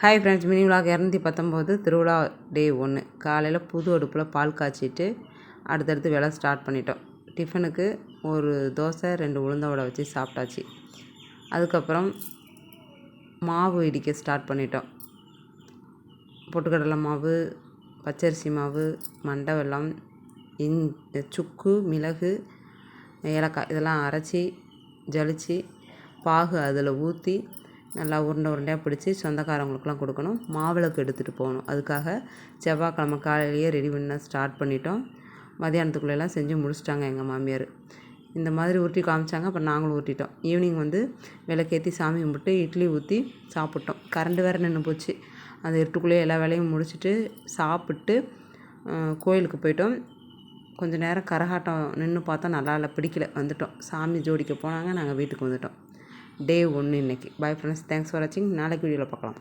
Hi friends mini vlog இரநூத்தி பத்தொம்போது திருவிழா டே ஒன்று காலையில் புது அடுப்பில் பால் காய்ச்சிட்டு அடுத்தடுத்து வேலை ஸ்டார்ட் பண்ணிட்டோம். டிஃபனுக்கு ஒரு தோசை ரெண்டு உளுந்த வடை வச்சு சாப்பிட்டாச்சு. அதுக்கப்புறம் மாவு இடிக்க ஸ்டார்ட் பண்ணிட்டோம். பொட்டுக்கடலை மாவு பச்சரிசி மாவு மண்டை வெல்லம் இன் சுக்கு மிளகு ஏலக்காய் இதெல்லாம் அரைச்சி ஜலிச்சு பாகு அதில் ஊற்றி நல்லா உருண்டை உருண்டையாக பிடிச்சி சொந்தக்காரவங்களுக்குலாம் கொடுக்கணும். மாவிளக்கு எடுத்துகிட்டு போகணும். அதுக்காக செவ்வாய்க்கிழம காலையிலேயே ரெடி பண்ண ஸ்டார்ட் பண்ணிட்டோம். மதியானத்துக்குள்ளெல்லாம் செஞ்சு முடிச்சிட்டாங்க எங்கள் மாமியார். இந்த மாதிரி உருட்டி காமிச்சாங்க அப்புறம் நாங்களும் ஊற்றிட்டோம் ஈவினிங் வந்து விளக்கேற்றி சாமி கும்பிட்டு இட்லி ஊற்றி சாப்பிட்டோம். கரண்ட் வேறு நின்று போச்சு. அந்த இருட்டுக்குள்ளேயே எல்லா வேலையும் முடிச்சுட்டு சாப்பிட்டு கோயிலுக்கு போயிட்டோம். கொஞ்சம் நேரம் கரகாட்டம் நின்று பார்த்தா நல்லா இல்லை பிடிக்கல. வந்துட்டோம். சாமி ஜோடிக்க போனாங்க நாங்கள் வீட்டுக்கு வந்துட்டோம். டே ஒன்று இன்றைக்கி பாய் ஃப்ரெண்ட்ஸ் தேங்க்ஸ் ஃபார் வாட்சிங் நாளைக்கு வீடியோவில் பார்க்கலாம்.